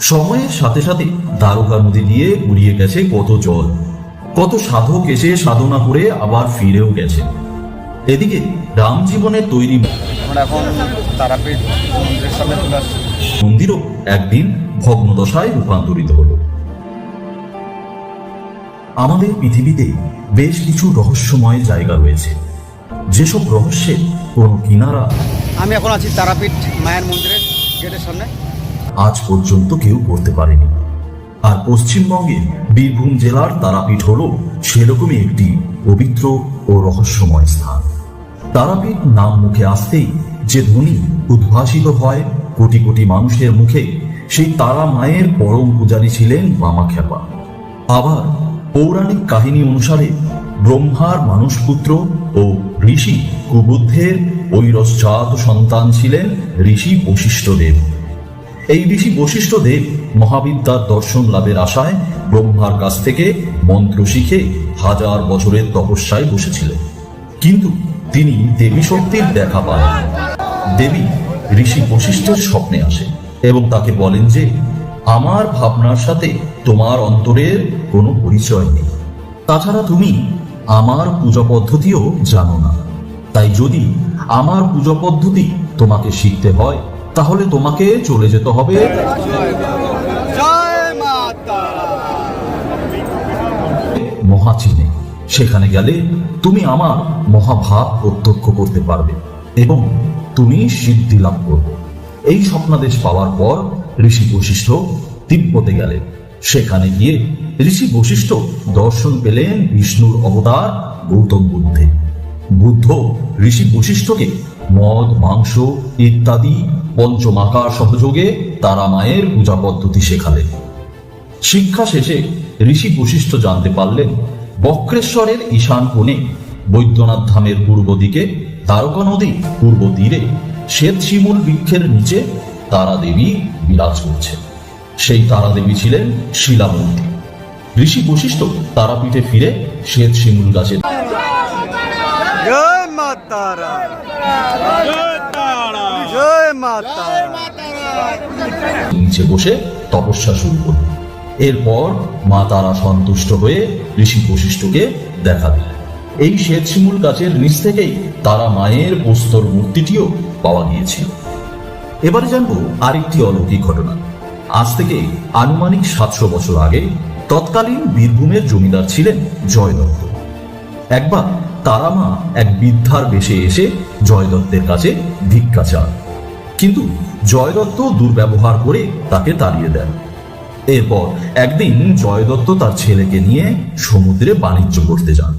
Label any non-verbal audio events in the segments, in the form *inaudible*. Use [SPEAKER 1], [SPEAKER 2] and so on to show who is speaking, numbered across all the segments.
[SPEAKER 1] সময়ের সাথে সাথে দ্বারকা নদী দিয়ে উড়িয়ে গেছে কত জল। কত সাধক এসে সাধনা করে আবার ফিরেও গেছে। এদিকে রাম জীবনের তৈরি
[SPEAKER 2] আমরা এখন তারাপীঠ মন্দিরের সামনে চলে আসছি।
[SPEAKER 1] মন্দিরও একদিন ভগ্নদশায় রূপান্তরিত হলো। আমাদের পৃথিবীতে বেশ কিছু রহস্যময় জায়গা রয়েছে। যেসব রহস্যের কোনো কিনারা
[SPEAKER 2] আমি এখন আছি তারাপীঠ মায়ের মন্দিরের গেটের সামনে।
[SPEAKER 1] আজ পর্যন্ত কেউ করতে পারেনি। আর পশ্চিমবঙ্গের বীরভূম জেলার তারাপীঠ হল সেরকমই একটি পবিত্র ও রহস্যময় স্থান। তারাপীঠ নাম মুখে আসতেই যে ধ্বনি উদ্ভাসিত হয় কোটি কোটি মানুষের মুখে, সেই তারা মায়ের পরম পূজারী ছিলেন বামাখ্যাপা আবার পৌরাণিক কাহিনী অনুসারে ব্রহ্মার মানুষপুত্র ও ঋষি কুবুদ্ধের ঐরসজাত সন্তান ছিলেন ঋষি বশিষ্ঠদেব। এই ঋষি বশিষ্ঠ দেব মহাবিদ্যার দর্শন লাভের আশায় ব্রহ্মার কাছ থেকে মন্ত্র শিখে হাজার বছরের তপস্যায় বসেছিলেন। কিন্তু তিনি দেবী শক্তির দেখা পান দেবী ঋষি বশিষ্ঠের স্বপ্নে আসে এবং তাকে বলেন যে, আমার ভাবনার সাথে তোমার অন্তরের কোনো পরিচয় নেই। তাছাড়া তুমি আমার পূজা পদ্ধতিও জানো না। তাই যদি আমার পূজা পদ্ধতি তোমাকে শিখতে হয় তাহলে তোমাকে চলে যেতে হবে। মহাচিনে সেখানে গেলে তুমি আমার মহাভাব প্রত্যক্ষ করতে পারবে এবং তুমি সিদ্ধি লাভ করবে। এই স্বপ্নাদেশ পাওয়ার পর ঋষি বশিষ্ঠ তিব্বতে গেলেন। সেখানে গিয়ে ঋষি বশিষ্ঠ দর্শন পেলেন বিষ্ণুর অবতার গৌতম বুদ্ধে বুদ্ধ, ঋষি বশিষ্ঠকে মদ, মাংস ইত্যাদি পঞ্চমাকার সহযোগে তারা মায়ের পূজা পদ্ধতি শেখালেন। শিক্ষা শেষে ঋষি বশিষ্ঠ জানতে পারলেন, বক্রেশ্বরের ঈশান কোণে বৈদ্যনাথ ধামের পূর্ব দিকে দ্বারকা নদী পূর্ব তীরে শ্বেত শিমুল বৃক্ষের নিচে তারা দেবী বিরাজ করছে। সেই তারা দেবী ছিলেন শিলামূর্তি। ঋষি বশিষ্ঠ তারাপীঠে ফিরে শ্বেত শিমুল গাছের
[SPEAKER 2] জয় মাতারা। জয় মাতা
[SPEAKER 1] নিচে বসে তপস্যা শুরু করল। এরপর মা তারা সন্তুষ্ট হয়ে ঋষি বশিষ্ঠকে দেখা দিলেন। এই গাছের নিচ থেকেই তারা মায়ের প্রস্তর মূর্তিটিও পাওয়া গিয়েছিল। এবারে জানব আরেকটি অলৌকিক ঘটনা। আজ থেকে আনুমানিক সাতশো বছর আগে তৎকালীন বীরভূমের জমিদার ছিলেন জয় দত্ত একবার তারামা এক বৃদ্ধার বেশে এসে জয়দত্তের কাছে ভিক্ষা চান কিন্তু জয় দত্ত দুর্ব্যবহার করে তাকে তাড়িয়ে দেন। এরপর একদিন জয় দত্ত তার ছেলেকে নিয়ে সমুদ্রে বাণিজ্য করতে যান।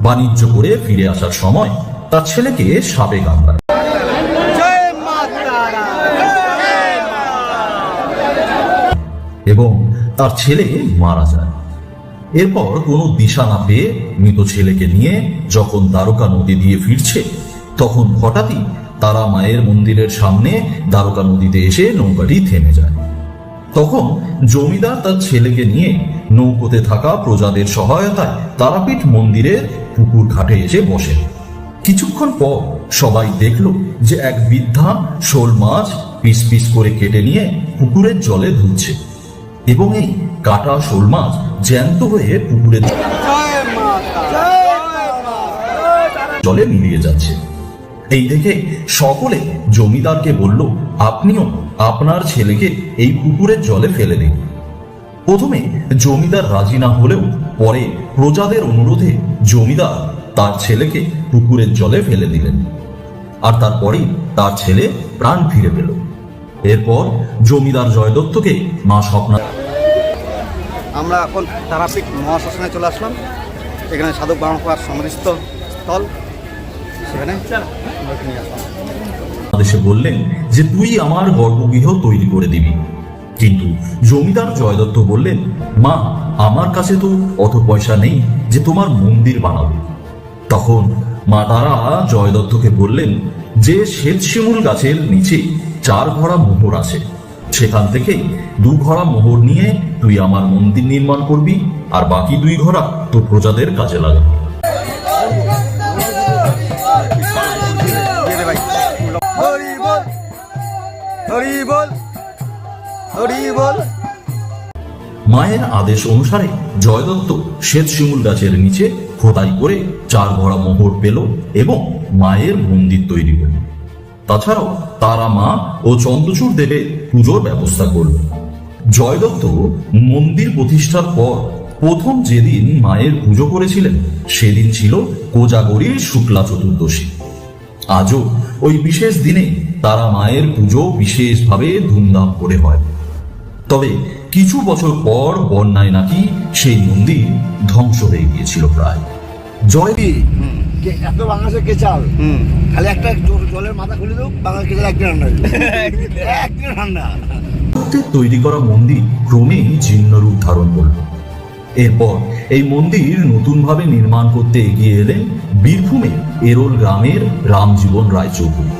[SPEAKER 1] বাণিজ্য করে ফিরে আসার সময় তার ছেলেকে সাপে কামড়ায়। এবং তার ছেলে মারা যায়। এরপর কোনো দিশা না পেয়ে মৃত ছেলেকে নিয়ে যখন দ্বারকা নদী দিয়ে ফিরছে, তখন হঠাৎই তারা মায়ের মন্দিরের সামনে দ্বারকা নদীতে এসে নৌকাটি থেমে যায়। তখন জমিদার তার ছেলেকে নিয়ে নৌকোতে থাকা প্রজাদের সহায়তায় তারাপীঠ মন্দিরের পুকুর ঘাটে এসে বসেন কিছুক্ষণ পর সবাই দেখল যে এক বৃদ্ধা শোল মাছ পিস পিস করে কেটে নিয়ে পুকুরের জলে ধুচ্ছে এবং এই কাটা শোল মাছ জ্যান্ত হয়ে
[SPEAKER 2] মাতা
[SPEAKER 1] জলে মিলিয়ে যাচ্ছে। এই দেখে সকলে জমিদারকে বলল, আপনিও আপনার ছেলেকে এই পুকুরের জলে ফেলে দিন। প্রথমে জমিদার রাজি না হলেও পরে প্রজাদের অনুরোধে জমিদার তার ছেলেকে পুকুরের জলে ফেলে দিলেন। আর তারপরেই তার ছেলে প্রাণ ফিরে পেল। এরপর জমিদার জয়দত্তকে মা স্বপ্না
[SPEAKER 2] আমরা এখন তারাপীঠ মহাশ্মশানে চলে আসলাম। এখানে সাধক বামকার সমাধিস্থ স্থল। সেখানে
[SPEAKER 1] এসে বললেন যে তুই আমার গর্ভগৃহ তৈরি করে দিবি। কিন্তু জমিদার জয়দত্ত বললেন মা আমার কাছে তো অত পয়সা নেই যে তোমার মন্দির বানাবো। তখন মা তারা জয়দত্তকে বললেন যে শ্বেত শিমুল গাছের নিচে চার ঘোড়া মোহর আছে। সেখান থেকে দু ঘোড়া মোহর নিয়ে তুই আমার মন্দির নির্মাণ করবি, আর বাকি দুই ঘোড়া তো প্রজাদের কাজে লাগাবি। মায়ের আদেশ অনুসারে জয়দত্ত শ্বেত শিমুল গাছের নিচে খোদাই করে চার ভরা মোহর পেল এবং মায়ের মন্দির তৈরি করল তাছাড়াও তারা মা ও চন্দ্রচূড় দেবে পুজোর ব্যবস্থা করল জয়দত্ত মন্দির প্রতিষ্ঠার পর প্রথম যেদিন মায়ের পুজো করেছিলেন, সেদিন ছিল কোজাগরীর শুক্লা চতুর্দশী। আজও ওই বিশেষ দিনে তারা মায়ের পুজো বিশেষভাবে ধুমধাম করে হয়। তবে কিছু বছর পর বন্যায় নাকি সেই মন্দির ধ্বংস হয়ে গিয়েছিল প্রায়। জয়
[SPEAKER 3] কে- এত বাংলাদেশে কেচাল খালি একটা জলের মাথা খুলে দেবো বাংলা কেচাল একদিন রান্না যাবে। *laughs* একদিন রান্না।
[SPEAKER 1] তৈরি করা মন্দির ক্রমেই জীর্ণ রূপ ধারণ করল। এরপর এই মন্দির নতুনভাবে নির্মাণ করতে এগিয়ে এলেন বীরভূমে এরোল গ্রামের রামজীবন রায়চৌধুরী।